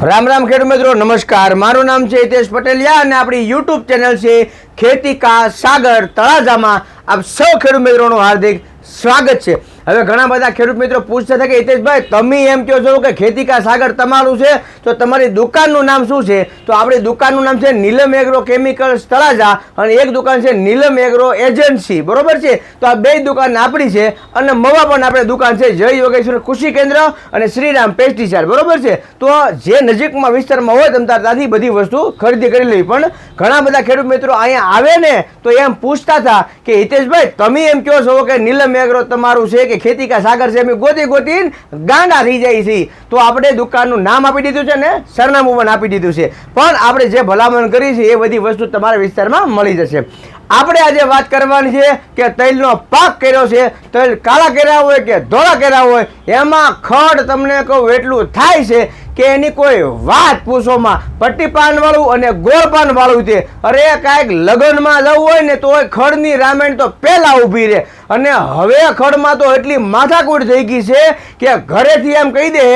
રામ રામ ખેડૂત મિત્રો, નમસ્કાર. મારું નામ છે હિતેશ પટેલિયા અને આપણી યુટ્યુબ ચેનલ છે ખેતી કા સાગર તળાજામાં આપ સૌ ખેડૂત મિત્રોનું હાર્દિક સ્વાગત છે. હવે ઘણા બધા ખેડૂત મિત્રો પૂછતા હતા કે, હિતેશભાઈ, તમે એમ કહો છો કે ખેતી કા સાગર તમારું છે? તો તમારી દુકાનનું નામ શું છે? તો આપણી દુકાનનું નામ છે નીલમ એગ્રો કેમિકલ્સ તળાજા અને એક દુકાન છે નીલમ એગ્રો એજન્સી. બરોબર છે? તો આ બે દુકાન આપણી છે અને મવા પણ આપણે દુકાન છે. જય યોગેશ્વર કૃષિ કેન્દ્ર અને શ્રીરામ પેસ્ટિસાઇડ. બરોબર છે? તો જે નજીકમાં વિસ્તારમાં હોય તમ ત્યાંથી બધી વસ્તુ ખરીદી કરી લેવી પણ ઘણા બધા ખેડૂત મિત્રો અહીંયા આવે ને તો એમ પૂછતા હતા કે, હિતેશભાઈ, તમે એમ કહો છો કે નીલમ એગ્રો તમારું છે કે ખેતી કા સાગર છે અમે ગોતી ગોતી ગાંડા થઈ જાય છે. તો આપણે દુકાનનું નામ આપી દીધું છે ને, સરનામું પણ આપી દીધું છે. પણ આપણે જે ભલામણ કરી છે, એ બધી વસ્તુ તમારા વિસ્તારમાં મળી જશે. આપણે આજે વાત કરવાની છે કે તૈલનો પાક કર્યો છે, તૈલ કાળા કર્યા હોય કે ધોળા કર્યા હોય, એમાં ખડ તમને કહું એટલું થાય છે કે એની કોઈ વાત પૂછોમાં. પટ્ટી પાન વાળું અને ગોળ પાન વાળું છે. અરે કાંઈક લગ્નમાં જવું હોય ને તો ખડની રામાયણ તો પહેલાં ઊભી રહે. અને હવે ખડમાં તો એટલી માથાકૂટ થઈ ગઈ છે કે ઘરેથી એમ કહી દે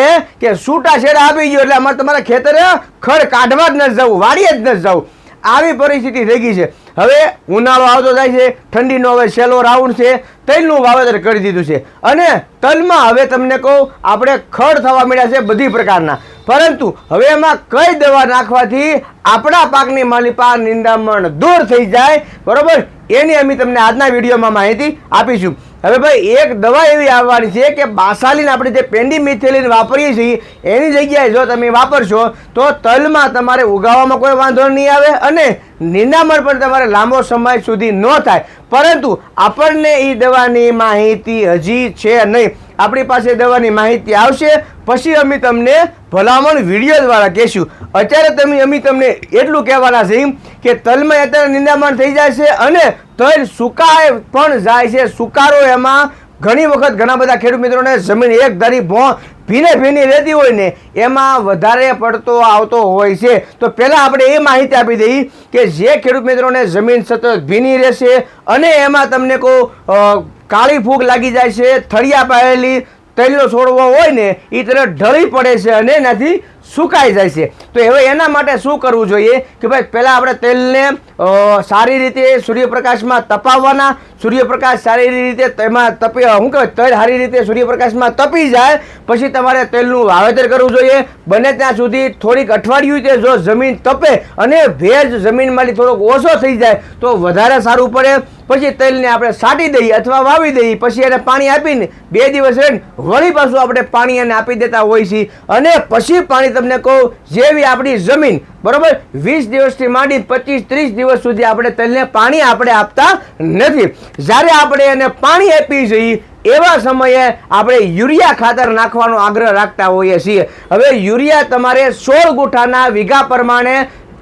કે છૂટા છેડા આપી ગયો એટલે અમારે તમારા ખેતરે ખડ કાઢવા જ ન જવું વાડીએ જ ન જવું. આવી પરિસ્થિતિ થઈ ગઈ છે. હવે ઉનાળો આવતો જાય છે, ઠંડીનો હવે છેલ્લો રાઉન્ડ છે, તલનું વાવેતર કરી દીધું છે. અને તલમાં હવે તમને કહું, આપણે ખડ થવા મળ્યા છે બધી પ્રકારના. પરંતુ હવે એમાં કઈ દવા નાખવાથી આપણા પાકની માલિપા નિંદામણ દૂર થઈ જાય? બરોબર? એની અમે તમને આજના વિડીયોમાં માહિતી આપીશું. હવે ભાઈ, એક દવા એવી આવવાની છે કે બાસાલીન આપણે જે પેન્ડી મિથેલિન વાપરીએ છીએ, એની જગ્યાએ જો તમે વાપરશો, તો તલમાં તમારે ઉગાવવામાં કોઈ વાંધો નહીં આવે અને નિંદામણ પણ તમારે લાંબો સમય સુધી ન થાય. પરંતુ આપણને એ દવાની માહિતી હજી છે નહીં. આપણી પાસે દવાની માહિતી આવશે. પછી અમે તમને ભલામણ વીડિયો દ્વારા કહેશું. અત્યારે તમે અમે તમને એટલું કહેવાના છીએ કે તલમાં અત્યારે નિંદામણ થઈ જાય છે અને તલ સુકાય પણ જાય છે. સુકારો એમાં ઘણી વખત ઘણા બધા ખેડૂત મિત્રોને જમીન એક ધારી ભો ભીને ભીની રહેતી હોય ને, એમાં વધારે પડતો આવતો હોય છે. તો પહેલાં આપણે એ માહિતી આપી દઈએ કે જે ખેડૂત મિત્રોને જમીન સતત ભીની રહેશે અને એમાં તમને કહું કાળી ફૂગ લાગી જાય છે, થળિયા પાયેલી તૈલનો છોડવો હોય ને એ તરફ ઢળી પડે છે અને એનાથી સુકાઈ જાય છે. તો હવે એના માટે શું કરવું જોઈએ? કે ભાઈ, પહેલાં આપણે તેલને સારી રીતે સૂર્યપ્રકાશમાં તપાવવાના. સૂર્યપ્રકાશ સારી રીતે તેમાં તપી શું કહેવાય? તેલ સારી રીતે સૂર્યપ્રકાશમાં તપી જાય. પછી તમારે તેલનું વાવેતર કરવું જોઈએ. બને ત્યાં સુધી થોડીક અઠવાડિયું તે જો જમીન તપે અને ભેજ જમીનમાંથી થોડોક ઓછો થઈ જાય, તો વધારે સારું પડે. પછી તેલને આપણે સાટી દઈએ અથવા વાવી દઈએ. પછી એને પાણી આપીને બે દિવસ રહીને વળી પાછું આપણે પાણી એને આપી દેતા હોય છીએ. અને પછી પાણી તમને કહું, જેવી આપણી જમીન, બરોબર? વીસ દિવસથી માંડી પચીસ, ત્રીસ દિવસ સુધી આપણે તેલને પાણી આપણે આપતા નથી. જ્યારે આપણે એને પાણી આપી જઈએ એવા સમયે આપણે યુરિયા ખાતર નાખવાનો આગ્રહ રાખતા હોઈએ છીએ. હવે યુરિયા તમારે સોળ ગુઠાના વીઘા પ્રમાણે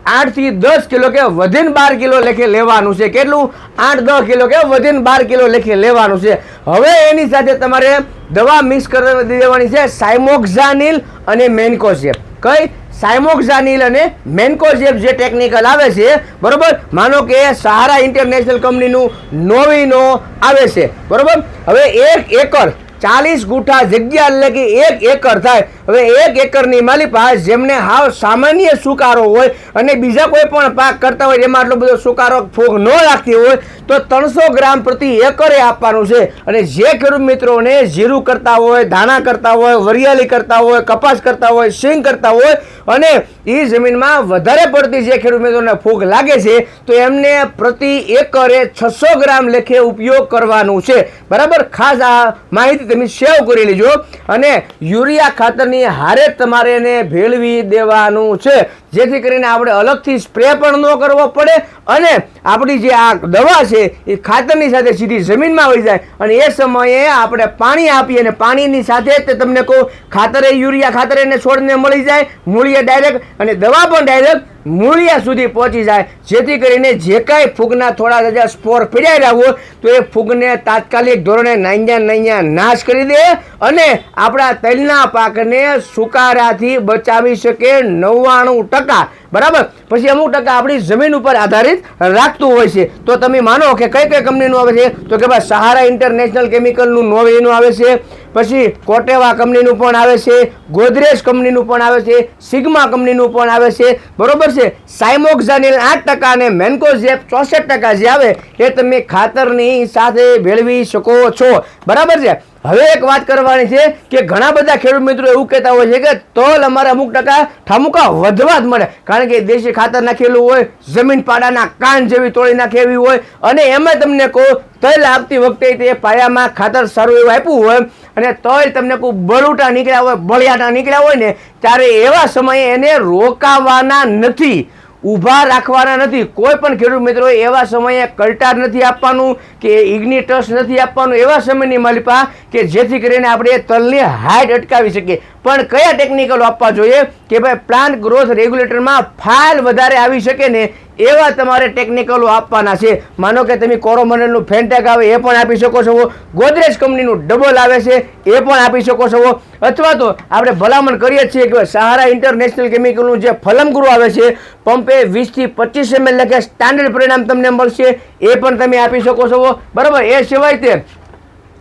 આઠથી દસ કિલો કે વધીને બાર કિલો લેખે લેવાનું છે. કેટલું? આઠ દસ કિલો કે વધીને બાર કિલો લેખે લેવાનું છે. હવે એની સાથે તમારે દવા મિક્સ કરી દેવાની છે સાયમોક્ઝાનિલ અને મેન્કોઝેપ. કઈ? સાયમોક્ઝાનિલ અને મેન્કોઝેપ જે ટેકનિકલ આવે છે, બરોબર? માનો કે સહારા ઇન્ટરનેશનલ કંપનીનું નોવીનો આવે છે. બરોબર? હવે એક એકર ચાલીસ ગુઠા જગ્યા એટલે કે એક એકર થાય. હવે એક એકરની માલી પાસે જેમને હાવ સામાન્ય સુકારો હોય અને બીજા કોઈ પણ પાક કરતા હોય એમાં આટલો બધો સુકારો ફૂગ ન લાગતી હોય, તો ત્રણસો ગ્રામ પ્રતિ એકરે આપવાનું છે. અને જે ખેડૂત મિત્રોને જીરું કરતા હોય, ધાણા કરતા હોય, વરિયાળી કરતા હોય, કપાસ કરતા હોય, સિંગ કરતા હોય, અને એ જમીનમાં વધારે પડતી જે ખેડૂત મિત્રોને ફૂગ લાગે છે, તો એમને પ્રતિ એકરે છસો ગ્રામ લેખે ઉપયોગ કરવાનું છે. બરાબર? ખાસ આ માહિતી તમે સેવ કરી લેજો અને યુરિયા ખાતરની હારે તમારે એને ભેળવી દેવાનું છે. જેથી કરીને આપણે અલગથી સ્પ્રે પણ ન કરવો પડે અને આપણી જે આ દવા છે એ ખાતરની સાથે સીધી જમીનમાં આવી જાય અને એ સમયે આપણે પાણી આપીએ અને પાણીની સાથે જ તમને કહું, ખાતરે યુરિયા ખાતરે એને છોડને મળી જાય, મૂળીએ ડાયરેક્ટ અને દવા પણ ડાયરેક્ટ મૂળિયા સુધી પહોંચી જાય. જેથી કરીને જે કાંઈ ફૂગના થોડા રજા સ્પોર પીડાયેલા હોય, તો એ ફૂગને તાત્કાલિક ધોરણે નાઈયા નાઈયા નાશ કરી દે અને આપણા તલના પાકને સુકારાથી બચાવી શકે નવ્વાણું ટકા. બરાબર? પછી અમુક ટકા આપણી જમીન ઉપર આધારિત રાખતું હોય છે. તો તમે માનો કે કઈ કઈ કંપનીનું આવે છે? તો કે ભાઈ સહારા ઇન્ટરનેશનલ કેમિકલનું નોવેનું આવે છે. પછી કોટેવા કંપનીનું પણ આવે છે. ગોદરેજ કંપનીનું પણ આવે છે. સિગ્મા કંપનીનું પણ આવે છે. બરોબર છે? સાયમોક્ઝાનિલ આઠ ટકા અને મેન્કોઝેપ ચોસઠ ટકા જે આવે, એ તમે ખાતરની સાથે ભેળવી શકો છો. બરાબર છે? હવે એક વાત કરવાની છે કે ઘણા બધા ખેડૂત મિત્રો એવું કહેતા હોય છે કે તલ અમારે અમુક ટકા ઠામુકા વધવા જ મળે. કારણ કે દેશી ખાતર નાખેલું હોય, જમીન પાડાના કાન જેવી તોડી નાખેવી હોય, અને એમાં તમને કહું, તલ આપતી વખતે તે પાયામાં ખાતર સારું એવું આપ્યું હોય, અને તોય તમને કોઈ બળુટા નીકળ્યા હોય, બળિયાટા નીકળ્યા હોય ને, ત્યારે એવા સમયે એને રોકાવાના નથી. ઊભા રાખવાના નથી. કોઈ પણ ખેડૂત મિત્રો, એવા સમયે કલ્ટાર નથી આપવાનું, કે ઇગ્નિટસ નથી આપવાનું, એવા સમયની માલિપા કે જેથી કરીને આપણે તલની હાઈટ અટકાવી શકીએ. પણ કયા ટેકનિકલ આપવા જોઈએ? કે ભાઈ પ્લાન્ટ ગ્રોથ રેગ્યુલેટરમાં ફાઇલ વધારે આવી શકે ને એવા તમારે ટેકનિકલો આપવાના છે. માનો કે તમે કોરોમંડલનું ફેન્ટેક આવે, એ પણ આપી શકો છો. ગોદરેજ કંપનીનું ડબલ આવે છે, એ પણ આપી શકો છો. અથવા તો આપણે ભલામણ કરીએ છીએ કે સહારા ઇન્ટરનેશનલ કેમિકલનું જે ફલમગુરુ આવે છે પંપે વીસથી પચીસ એમએલ લખે સ્ટાન્ડર્ડ પરિણામ તમને મળશે, એ પણ તમે આપી શકો છો. બરાબર? એ સિવાય તે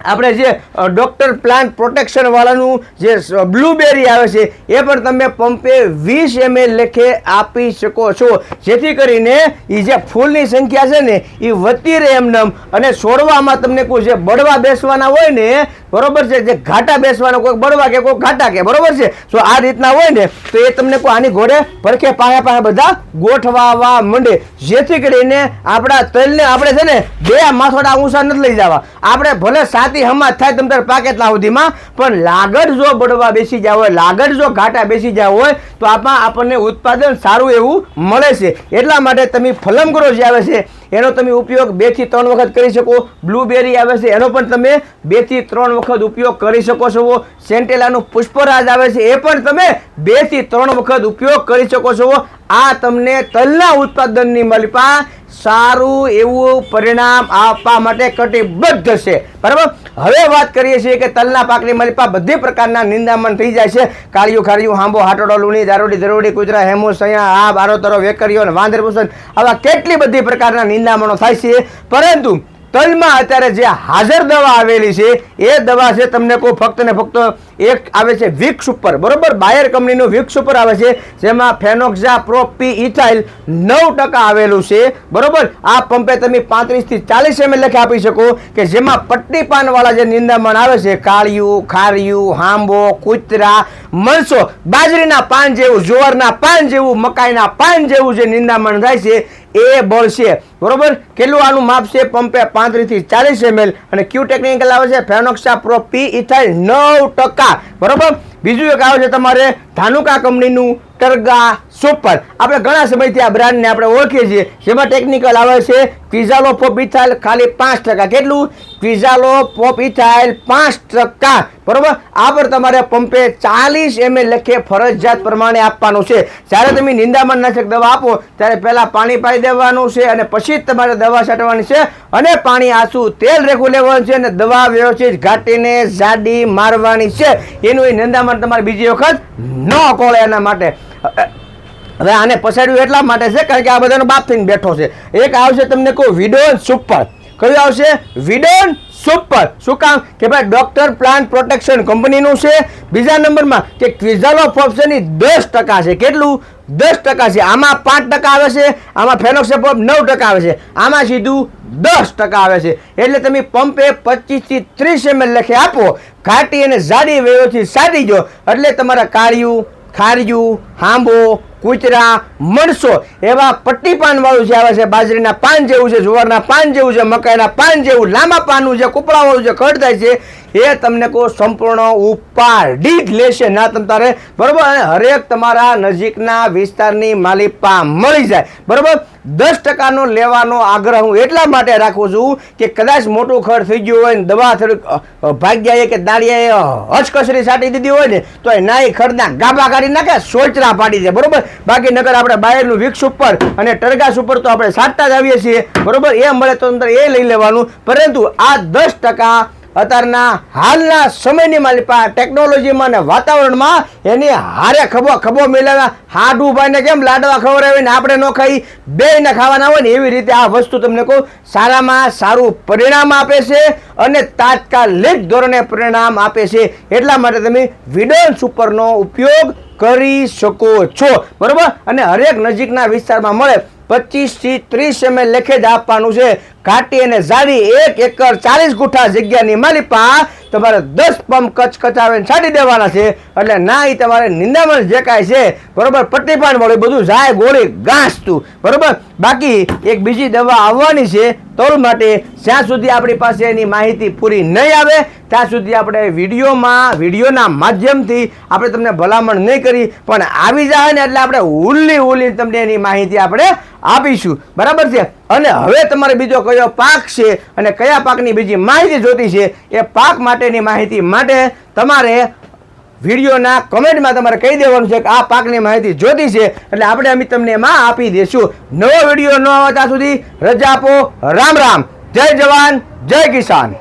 આપણે જે ડૉક્ટર પ્લાન્ટ પ્રોટેક્શનવાળાનું જે બ્લુબેરી આવે છે, એ પણ તમે પંપે વીસ એમએલ લેખે આપી શકો છો. જેથી કરીને એ જે ફૂલની સંખ્યા છે ને એ વધતી રહે એમનેમ. અને છોડવામાં તમને કોઈ જે બળવા બેસવાના હોય ને બરોબર છે? જે ઘાટા બેસવાના કોઈ બળવા કે કોઈ ઘાટા કે, બરોબર છે? તો આ રીતના હોય ને, તો એ તમને કોઈ આની ઘોડે પરખે, પાયા પાયા બધા ગોઠવાવા માંડે. જેથી કરીને આપણા તલને આપણે છે ને, બે માથોડા ઊંચા નથી લઈ જવા. આપણે ભલે સાતી હમાત થાય તમ તાર પાકેટલા સુધીમાં પણ લાગડ જો બળવા બેસી જાય હોય, લાગડ જો ઘાટા બેસી જાય હોય, તો આમાં આપણને ઉત્પાદન સારું એવું મળે છે. એટલા માટે તમે ફલમગ્રો જે આવે છે એનો તમે ઉપયોગ બેથી ત્રણ વખત કરી શકો. બ્લુબેરી આવે છે, એનો પણ તમે બેથી ત્રણ વખત ઉપયોગ કરી શકો છો. સેન્ટેલાનું પુષ્પરાજ આવે છે, એ પણ તમે બેથી ત્રણ વખત ઉપયોગ કરી શકો છો. આ તમને તલના ઉત્પાદનની મલિપા સારું એવું પરિણામ આપવા માટે કટિબદ્ધ છે. બરાબર? હવે વાત કરીએ છીએ કે તલના પાકની મલિપા બધી પ્રકારના નિંદામણ થઈ જાય છે. કાળિયું ખાળિયું હાંબો, હાટોડો, લુણી, દારૂડી દરોડી કુતરા, હેમુ, સયા આ બારોતરો વેકરીઓ અને વાંદર આવા કેટલી બધી પ્રકારના નિંદામણો થાય છે. પરંતુ તલમાં અત્યારે જે હાજર દવા આવેલી છે, એ દવા છે તમને કહું, ફક્ત ને ફક્ત એક આવે છે વિક્સ ઉપર. બરોબર? બાયર કંપનીનું વિક્સ ઉપર આવે છે, જેમાં ફેનોક્ઝા પ્રોપી ઇથાઇલ નવ ટકા આવેલું છે. બરોબર? આ પંપે તમે પાંત્રીસથી ચાલીસ એમ લખી આપી શકો કે જેમાં પટ્ટી પાનવાળા જે નિંદામણ આવે છે, કાળિયું, ખારિયું, હાંબો, કૂતરા મણસો બાજરીના પાન જેવું, જુવારના પાન જેવું, મકાઈના પાન જેવું જે નિંદામણ થાય છે એ બળ છે. બરોબર? કેટલું આનું માપ છે? પંપે પાંત્રીસથી ચાલીસ એમએલ. અને ક્યુ ટેકનિકલ આવે છે ફેનોક્સા પ્રો પી ઇથાઇલ નવ ટકા. બરોબર? બીજું એક આવે છે તમારે ધાનુકા કંપનીનું ટર્ગા સુપર આપણે ઘણા સમયથી આ બ્રાન્ડને આપણે ઓળખીએ છીએ. જેમાં ટેકનિકલ આવે છે ક્વિઝાલો પોપ ઇથાઇલ ખાલી પાંચ ટકા. કેટલું? ક્વિઝાલો પોપ ઇથાઇલ પાંચ ટકા. બરોબર? આ પર તમારે પંપે ચાલીસ એમએલ લખે ફરજિયાત પ્રમાણે આપવાનું છે. જ્યારે તમે નિંદામણ નાશક દવા આપો, ત્યારે પહેલાં પાણી પાઈ દેવાનું છે અને પછી જ તમારે દવા છાંટવાની છે. અને પાણી આસું તેલ રેખું લેવાનું છે અને દવા વ્યવસ્થિત ઘાટીને જાડી મારવાની છે. એનું એ નિંદામણ તમારે બીજી વખત ન કોળે એના માટે. હવે આને પછાડ્યું એટલા માટે છે કારણ કે આ બધાનો બાપ થઈને બેઠો છે. એક આવશે તમને કહું, વિડોન સુપર કયું આવશે? વિડોન સુપર શું કામ? કે ભાઈ ડોક્ટર પ્લાન્ટ પ્રોટેક્શન કંપનીનું છે. બીજા નંબરમાં કે ક્વિઝાલો ઓપ્શનની દસ ટકા છે. કેટલું? દસ ટકા છે. આમાં પાંચ ટકા આવે છે. આમાં ફેનોક્સેપોપ નવ ટકા આવે છે. આમાં સીધું દસ ટકા આવે છે. એટલે તમે પંપે પચીસથી ત્રીસ ત્રીસ એમએલ લખે આપો. ઘાટી અને જાડી વેયોથી સાટી જો એટલે તમારા કાળિયું, ખારિયું હાંબો કૂતરા, મણસો એવા પટ્ટી પાનવાળું જે આવે છે, બાજરીના પાન જેવું છે, જુવારના પાન જેવું છે, મકાઈના પાન જેવું, લાંબા પાનનું જે કૂપડાવાળું જે કટ થાય છે, એ તમને કહો સંપૂર્ણ ઉપાડી જ લેશે, ના તમ તારે, બરાબર? અને હરેક તમારા નજીકના વિસ્તારની માલિપા મળી જાય, બરોબર? દસ ટકાનો લેવાનો આગ્રહ હું એટલા માટે રાખું છું કે કદાચ મોટું ખર્ચ થઈ ગયું હોય ને દવા થોડીક ભાગ્યાએ કે દાળિયાએ હચકસરી સાટી દીધી હોય ને, તો એ નાઈ ખડના ગાબા કાઢી નાખે, સોચરા પાડી દે, બરોબર? બાકી નગર આપણે બાયરનું વિક્ષ ઉપર અને ટરગાસ ઉપર તો આપણે સાટતા જ આવીએ છીએ, બરોબર? એ મળે તો અંદર એ લઈ લેવાનું. પરંતુ આ દસ ટકા અત્યારના હાલના સમયની માલિપા ટેકનોલોજીમાં અને વાતાવરણમાં એની હારે ખભો ખભો મેળવ્યા હાડ ઉભાઈને કેમ લાડવા ખવડાવીને આપણે ન ખાઈ? બે ને ખાવાના હોય ને એવી રીતે આ વસ્તુ તમને કહું. સારામાં સારું પરિણામ આપે છે અને તાત્કાલિક ધોરણે પરિણામ આપે છે. એટલા માટે તમે વિડોન્સ ઉપરનો ઉપયોગ કરી શકો છો. બરાબર? અને હરેક નજીકના વિસ્તારમાં મળે પચીસથી ત્રીસ એમએલ લેખે જ આપવાનું છે. ઘાટી અને જાડી એક એકર ચાલીસ ગુઠા જગ્યાની માલિપા તમારે દસ પંપ કચ કચાવીને છાંટી દેવાના છે. એટલે ના એ તમારે નિંદામણ જે કાંઈ છે, બરોબર, પટ્ટી પણ બધું જાય ગોળી ગાંસતું. બરોબર? બાકી એક બીજી દવા આવવાની છે તોલ માટે જ્યાં સુધી આપણી પાસે એની માહિતી પૂરી નહીં આવે, ત્યાં સુધી આપણે વિડીયોમાં, વિડીયોના માધ્યમથી આપણે તમને ભલામણ નહીં કરી, પણ આવી જાય ને એટલે આપણે ઉલ્લી ઉલ્લી તમને એની માહિતી આપણે આપીશું. બરાબર છે? અને હવે તમારે બીજો કયો પાક છે અને કયા પાકની બીજી માહિતી જોતી છે, એ પાક માટેની માહિતી માટે તમારે વિડીયોના કમેન્ટમાં તમારે કહી દેવાનું છે કે આ પાકની માહિતી જોતી છે. એટલે આપણે અમે તમને એમાં આપી દઈશું નવો વીડિયો ન આવે ત્યાં સુધી રજા આપો. રામ રામ. જય જવાન. જય કિસાન.